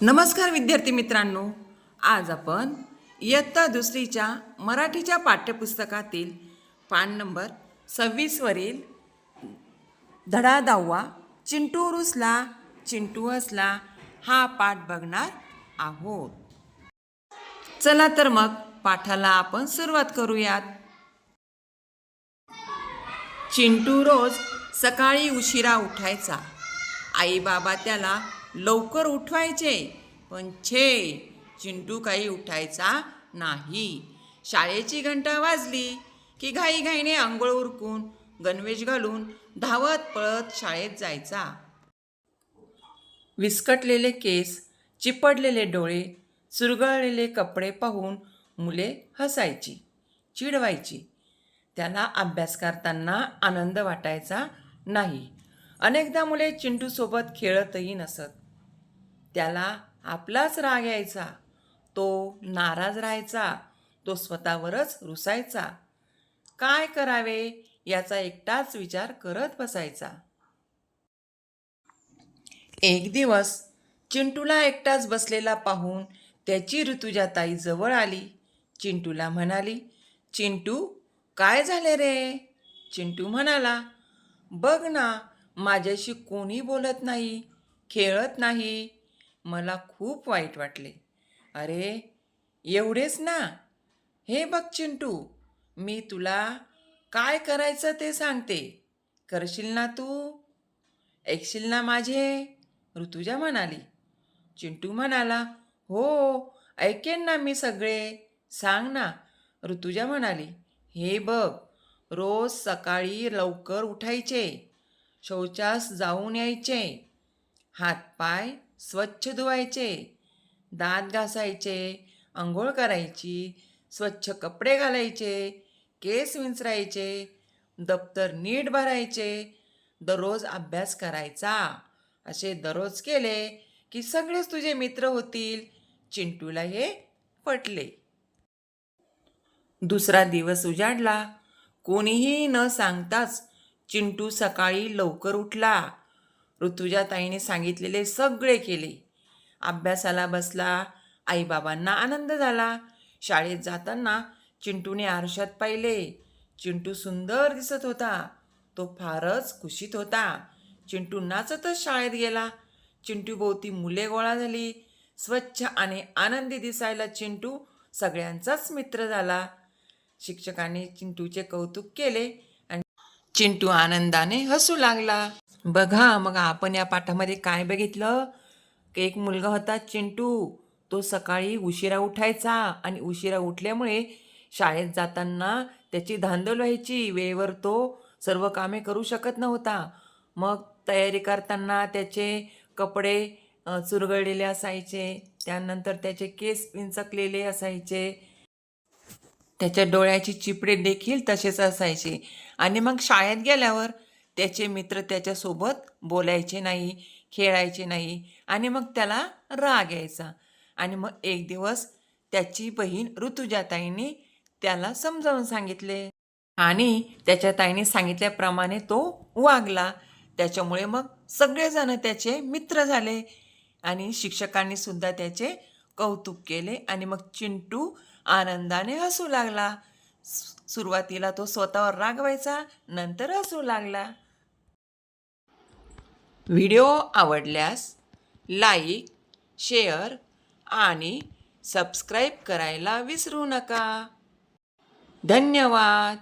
नमस्कार विद्यार्थी मित्रांनो. आज आपण इयत्ता दुसरीच्या मराठीच्या पाठ्यपुस्तकातील पान नंबर सव्वीसवरील धडा दहावा चिंटू रुसला चिंटू हसला हा पाठ बघणार आहोत. चला तर मग पाठाला आपण सुरुवात करूयात. चिंटू रोज सकाळी उशिरा उठायचा. आई बाबा त्याला लवकर उठवायचे. पण छे चिंटू काही उठायचा नाही. शाळेची घंटा वाजली की घाईघाईने आंघोळ उरकून गणवेश घालून धावत पळत शाळेत जायचा. विस्कटलेले केस चिपडलेले डोळे चुरगळलेले कपडे पाहून मुले हसायची चिडवायची. त्याला अभ्यास करताना आनंद वाटायचा नाही. अनेकदा मुले चिंटूसोबत खेळतही नसत. त्याला आपलाच राग यायचा. तो नाराज राहायचा. तो स्वतःवरच रुसायचा. काय करावे याचा एकटाच विचार करत बसायचा. एक दिवस चिंटूला एकटाच बसलेला पाहून त्याची ऋतुजाताई जवळ आली. चिंटूला म्हणाली चिंटू काय झाले रे? चिंटू म्हणाला बघ ना माझ्याशी कोणी बोलत नाही खेळत नाही. मला खूप वाईट वाटले. अरे एवढेच ना. हे बघ चिंटू मी तुला काय करायचं ते सांगते. करशील ना तू? ऐकशील ना माझे? ऋतुजा म्हणाली. चिंटू म्हणाला हो ऐकेन ना मी सगळे. सांग ना. ऋतुजा म्हणाली हे बघ रोज सकाळी लवकर उठायचे. शौचास जाऊन यायचे. हातपाय स्वच्छ धुवायचे. दात घासायचे. आंघोळ करायची. स्वच्छ कपडे घालायचे. केस विंचरायचे. दप्तर नीट भरायचे. दररोज अभ्यास करायचा. असे दररोज केले की सगळेच तुझे मित्र होतील. चिंटूला हे पटले. दुसरा दिवस उजाडला. कोणीही न सांगताच चिंटू सकाळी लवकर उठला. ऋतुजाताईने सांगितलेले सगळे केले. अभ्यासाला बसला. आईबाबांना आनंद झाला. शाळेत जाताना चिंटूने आरशात पाहिले. चिंटू सुंदर दिसत होता. तो फारच खुशीत होता. चिंटू नाचतच शाळेत गेला. चिंटू भोवती मुले गोळा झाली. स्वच्छ आणि आनंदी दिसायला चिंटू सगळ्यांचाच मित्र झाला. शिक्षकांनी चिंटूचे कौतुक केले. चिंटू आनंदाने हसू लागला. बघा मग आपण या पाठामध्ये काय बघितलं? की एक मुलगा होता चिंटू. तो सकाळी उशिरा उठायचा आणि उशिरा उठल्यामुळे शाळेत जाताना त्याची धांदल व्हायची. वेळेवर तो सर्व कामे करू शकत नव्हता. मग तयारी करताना त्याचे कपडे चुरगळलेले असायचे. त्यानंतर त्याचे केस पिंचकलेले असायचे. त्याच्या डोळ्याची चिपडे देखील तसेच असायचे. आणि मग शाळेत गेल्यावर त्याचे मित्र त्याच्यासोबत बोलायचे नाही खेळायचे नाही आणि मग त्याला राग यायचा. आणि मग एक दिवस त्याची बहीण ऋतुजाताईने त्याला समजावून सांगितले. आणि त्याच्या ताईने सांगितल्याप्रमाणे तो वागला. त्याच्यामुळे मग सगळेजण त्याचे मित्र झाले. आणि शिक्षकांनी सुद्धा त्याचे कौतुक केले. आणि मग चिंटू आनंदाने हसू लागला. सुरुवातीला तो स्वतःवर रागवायचा नंतर हसू लागला. व्हिडिओ आवडल्यास लाईक शेअर आणि सबस्क्राईब करायला विसरू नका. धन्यवाद.